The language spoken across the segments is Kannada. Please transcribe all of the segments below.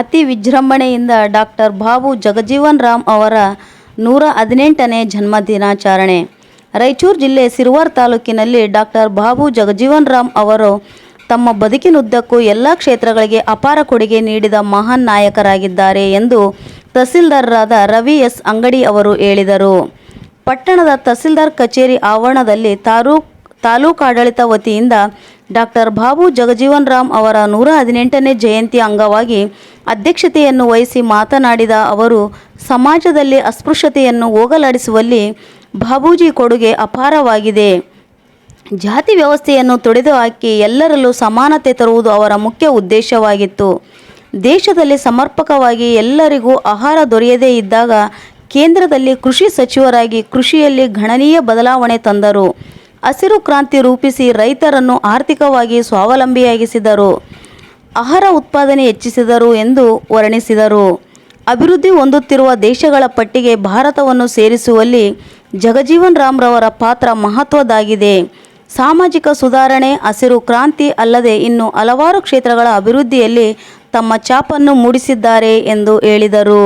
ಅತಿ ವಿಜೃಂಭಣೆಯಿಂದ ಡಾಕ್ಟರ್ ಬಾಬು ಜಗಜೀವನ್ ರಾಮ್ ಅವರ ನೂರ ಹದಿನೆಂಟನೇ ಜನ್ಮದಿನಾಚರಣೆ. ರಾಯಚೂರು ಜಿಲ್ಲೆ ಸಿರುವಾರ್ ತಾಲೂಕಿನಲ್ಲಿ ಡಾಕ್ಟರ್ ಬಾಬು ಜಗಜೀವನ್ ರಾಮ್ ಅವರು ತಮ್ಮ ಬದುಕಿನುದ್ದಕ್ಕೂ ಎಲ್ಲ ಕ್ಷೇತ್ರಗಳಿಗೆ ಅಪಾರ ಕೊಡುಗೆ ನೀಡಿದ ಮಹಾನ್ ನಾಯಕರಾಗಿದ್ದಾರೆ ಎಂದು ತಹಸೀಲ್ದಾರರಾದ ರವಿ ಎಸ್ ಅಂಗಡಿ ಅವರು ಹೇಳಿದರು. ಪಟ್ಟಣದ ತಹಸೀಲ್ದಾರ್ ಕಚೇರಿ ಆವರಣದಲ್ಲಿ ತಾಲೂಕ್ ತಾಲೂಕು ಆಡಳಿತ ವತಿಯಿಂದ ಡಾಕ್ಟರ್ ಬಾಬು ಜಗಜೀವನ್ ರಾಮ್ ಅವರ ನೂರ ಹದಿನೆಂಟನೇ ಜಯಂತಿ ಅಂಗವಾಗಿ ಅಧ್ಯಕ್ಷತೆಯನ್ನು ವಹಿಸಿ ಮಾತನಾಡಿದ ಅವರು, ಸಮಾಜದಲ್ಲಿ ಅಸ್ಪೃಶ್ಯತೆಯನ್ನು ಹೋಗಲಾಡಿಸುವಲ್ಲಿ ಬಾಬೂಜಿ ಕೊಡುಗೆ ಅಪಾರವಾಗಿದೆ. ಜಾತಿ ವ್ಯವಸ್ಥೆಯನ್ನು ತೊಡೆದು ಹಾಕಿ ಎಲ್ಲರಲ್ಲೂ ಸಮಾನತೆ ತರುವುದು ಅವರ ಮುಖ್ಯ ಉದ್ದೇಶವಾಗಿತ್ತು. ದೇಶದಲ್ಲಿ ಸಮರ್ಪಕವಾಗಿ ಎಲ್ಲರಿಗೂ ಆಹಾರ ದೊರೆಯದೇ ಇದ್ದಾಗ ಕೇಂದ್ರದಲ್ಲಿ ಕೃಷಿ ಸಚಿವರಾಗಿ ಕೃಷಿಯಲ್ಲಿ ಗಣನೀಯ ಬದಲಾವಣೆ ತಂದರು. ಹಸಿರು ಕ್ರಾಂತಿ ರೂಪಿಸಿ ರೈತರನ್ನು ಆರ್ಥಿಕವಾಗಿ ಸ್ವಾವಲಂಬಿಯಾಗಿಸಿದರು. ಆಹಾರ ಉತ್ಪಾದನೆ ಹೆಚ್ಚಿಸಿದರು ಎಂದು ವರ್ಣಿಸಿದರು. ಅಭಿವೃದ್ಧಿ ಹೊಂದುತ್ತಿರುವ ದೇಶಗಳ ಪಟ್ಟಿಗೆ ಭಾರತವನ್ನು ಸೇರಿಸುವಲ್ಲಿ ಜಗಜೀವನ್ ರಾಮ್ರವರ ಪಾತ್ರ ಮಹತ್ವದ್ದಾಗಿದೆ ಸಾಮಾಜಿಕ ಸುಧಾರಣೆ, ಹಸಿರು ಕ್ರಾಂತಿ ಅಲ್ಲದೆ ಇನ್ನು ಹಲವಾರು ಕ್ಷೇತ್ರಗಳ ಅಭಿವೃದ್ಧಿಯಲ್ಲಿ ತಮ್ಮ ಛಾಪನ್ನು ಮೂಡಿಸಿದ್ದಾರೆ ಎಂದು ಹೇಳಿದರು.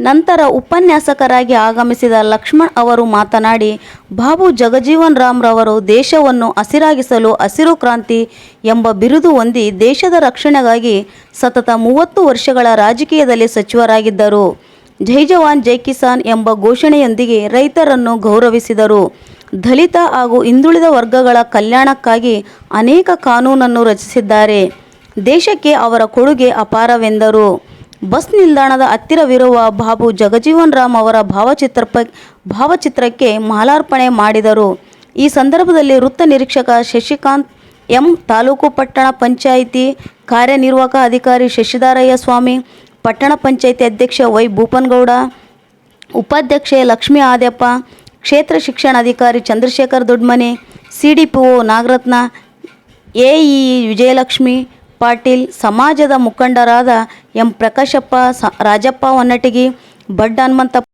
ನಂತರ ಉಪನ್ಯಾಸಕರಾಗಿ ಆಗಮಿಸಿದ ಲಕ್ಷ್ಮಣ್ ಅವರು ಮಾತನಾಡಿ, ಬಾಬು ಜಗಜೀವನ್ ರಾಮ್ರವರು ದೇಶವನ್ನು ಹಸಿರಾಗಿಸಲು ಹಸಿರು ಕ್ರಾಂತಿ ಎಂಬ ಬಿರುದು ಹೊಂದಿ ದೇಶದ ರಕ್ಷಣೆಗಾಗಿ ಸತತ ಮೂವತ್ತು ವರ್ಷಗಳ ರಾಜಕೀಯದಲ್ಲಿ ಸಚಿವರಾಗಿದ್ದರು. ಜೈ ಜವಾನ್, ಜೈ ಕಿಸಾನ್ ಎಂಬ ಘೋಷಣೆಯೊಂದಿಗೆ ರೈತರನ್ನು ಗೌರವಿಸಿದರು. ದಲಿತ ಹಾಗೂ ಹಿಂದುಳಿದ ವರ್ಗಗಳ ಕಲ್ಯಾಣಕ್ಕಾಗಿ ಅನೇಕ ಕಾನೂನನ್ನು ರಚಿಸಿದ್ದಾರೆ. ದೇಶಕ್ಕೆ ಅವರ ಕೊಡುಗೆ ಅಪಾರವೆಂದರು. ಬಸ್ ನಿಲ್ದಾಣದ ಹತ್ತಿರವಿರುವ ಬಾಬು ಜಗಜೀವನ್ ರಾಮ್ ಅವರ ಭಾವಚಿತ್ರ ಭಾವಚಿತ್ರಕ್ಕೆ ಮಾಲಾರ್ಪಣೆ ಮಾಡಿದರು. ಈ ಸಂದರ್ಭದಲ್ಲಿ ವೃತ್ತ ನಿರೀಕ್ಷಕ ಶಶಿಕಾಂತ್, ಎಂ ತಾಲೂಕು ಪಟ್ಟಣ ಪಂಚಾಯಿತಿ ಕಾರ್ಯನಿರ್ವಾಹಕ ಅಧಿಕಾರಿ ಶಶಿಧಾರಯ್ಯ ಸ್ವಾಮಿ, ಪಟ್ಟಣ ಪಂಚಾಯಿತಿ ಅಧ್ಯಕ್ಷ ವೈ ಭೂಪನ್ಗೌಡ, ಉಪಾಧ್ಯಕ್ಷೆ ಲಕ್ಷ್ಮೀ ಆದ್ಯಪ್ಪ, ಕ್ಷೇತ್ರ ಶಿಕ್ಷಣಾಧಿಕಾರಿ Chandrashekhar Dodmane C D P O Nagaratna, AE Vijayalakshmi Patil, ಸಮಾಜದ ಮುಖಂಡರಾದ ಎಂ ಪ್ರಕಾಶಪ್ಪ ಸ ರಾಜಪ್ಪ ಹೊನ್ನಟಗಿ ಬಡ್ಡ ಹನುಮಂತಪ್ಪ